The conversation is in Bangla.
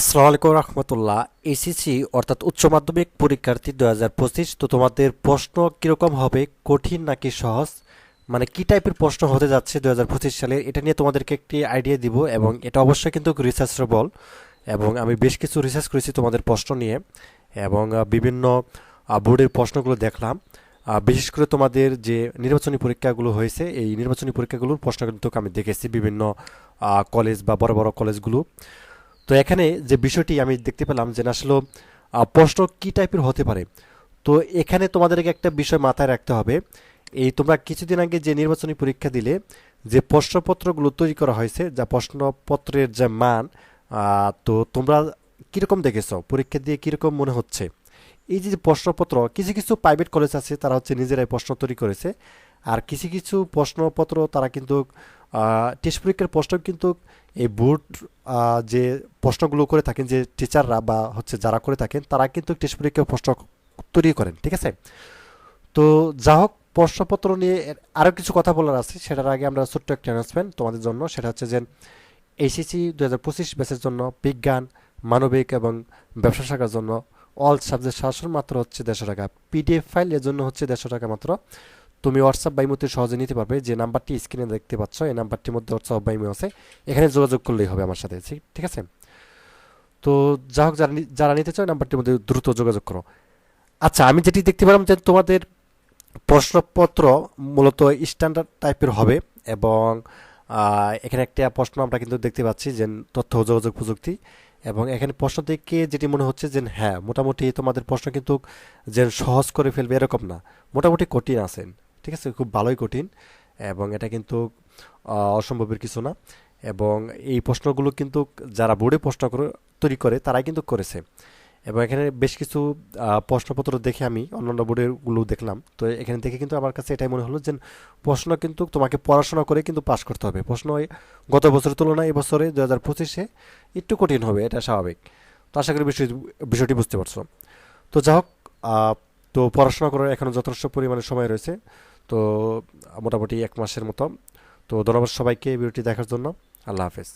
আসসালামু আলাইকুম রহমতুল্লাহ। এসিসি অর্থাৎ উচ্চ মাধ্যমিক পরীক্ষার্থী দু হাজার পঁচিশ তো তোমাদের প্রশ্ন কীরকম হবে? কঠিন নাকি সহজ? মানে কি টাইপের প্রশ্ন হতে যাচ্ছে দু হাজার পঁচিশ সালে? এটা নিয়ে তোমাদেরকে একটি আইডিয়া দিব এবং এটা অবশ্যই কিন্তু রিসার্চেবল এবং আমি বেশ কিছু রিসার্চ করেছি তোমাদের প্রশ্ন নিয়ে। এবং বিভিন্ন বোর্ডের প্রশ্নগুলো দেখলাম। বিশেষ করে তোমাদের যে নির্বাচনী পরীক্ষাগুলো হয়েছে, এই নির্বাচনী পরীক্ষাগুলোর প্রশ্ন কিন্তু আমি দেখেছি বিভিন্ন কলেজ বা বড় বড় কলেজগুলো তো এখানে যে বিষয়টি আমি দেখতে পেলাম যে আসলে প্রশ্ন কি টাইপের হতে পারে? তো এখানে তোমাদেরকে একটা বিষয় মাথায় রাখতে হবে। এই তোমরা কিছুদিন আগে যে নির্বাচনী পরীক্ষা দিলে, যে প্রশ্নপত্রগুলো তৈরি করা হয়েছে, যা প্রশ্নপত্রের যে মান তো তোমরা কীরকম দেখেছ? পরীক্ষা দিয়ে কীরকম মনে হচ্ছে? এই যে প্রশ্নপত্র, কিছু কিছু প্রাইভেট কলেজ আছে, তারা হচ্ছে নিজেরাই প্রশ্ন তৈরি করেছে। আর কিছু কিছু প্রশ্নপত্র তারা কিন্তু টেস্ট পরীক্ষার প্রশ্ন কিন্তু এই বোর্ড যে প্রশ্নগুলো করে থাকেন, যে টিচাররা বা হচ্ছে যারা করে থাকেন, তারা কিন্তু টেস্ট পরীক্ষার প্রশ্ন তৈরি করেন, ঠিক আছে? তো যা হোক, প্রশ্নপত্র নিয়ে আরও কিছু কথা বলার আছে, সেটার আগে আমরা ছোট্ট একটা অ্যানাউন্সমেন্ট তোমাদের জন্য, সেটা হচ্ছে যে এইচএসসি দু হাজার পঁচিশ ব্যাচের জন্য বিজ্ঞান, মানবিক এবং ব্যবসা শাখার জন্য অল সাবজেক্ট শাসন মাত্র হচ্ছে দেড়শো টাকা। পিডিএফ ফাইল এর জন্য হচ্ছে দেড়শো টাকা মাত্র। তুমি হোয়াটসঅ্যাপ বাইমতে সহজে নিতে পারবে। যে নাম্বারটি স্ক্রিনে দেখতে পাচ্ছ, এই নাম্বারটির মধ্যে হোয়াটসঅ্যাপ বাইমে আছে। এখানে যোগাযোগ করলেই হবে আমার সাথে ঠিক- আছে? তো যা হোক, যারা যারা নিতে চাও নাম্বারটির মধ্যে দ্রুত যোগাযোগ করো। আচ্ছা আমি যেটি দেখতে পেলাম যে তোমাদের প্রশ্নপত্র মূলত স্ট্যান্ডার্ড টাইপের হবে এবং এখানে একটা প্রশ্ন আমরা কিন্তু দেখতে পাচ্ছি যে তথ্য যোগাযোগ প্রযুক্তি এবং এখানে প্রশ্ন থেকে যেটি মনে হচ্ছে যে হ্যাঁ মোটামুটি তোমাদের প্রশ্ন কিন্তু যে সহজ করে ফেলবে এরকম না। মোটামুটি কঠিন আছেন। ঠিক আছে, খুব ভালোই কঠিন এবং এটা কিন্তু অসম্ভবের কিছু না এবং এই প্রশ্নগুলো কিন্তু যারা বোর্ডে প্রশ্ন করে, তৈরি করে, তারাই কিন্তু করেছে এবং এখানে বেশ কিছু প্রশ্নপত্র দেখে আমি অন্যান্য বোর্ডেরগুলো দেখলাম। তো এখানে দেখে কিন্তু আমার কাছে এটাই মনে হলো যে প্রশ্ন কিন্তু তোমাকে পড়াশোনা করে কিন্তু পাশ করতে হবে। প্রশ্ন গত বছরের তুলনায় এবছরে দু হাজার পঁচিশে একটু কঠিন হবে, এটা স্বাভাবিক। তো আশা করি বিষয়, বিষয়টি বুঝতে পারছ। তো যা হোক তো পড়াশোনা করার এখনও যথেষ্ট পরিমাণে সময় রয়েছে। তো মোটামুটি এক মাসের মতো। তো ধন্যবাদ সবাইকে ভিডিওটি দেখার জন্য। আল্লাহ হাফেজ।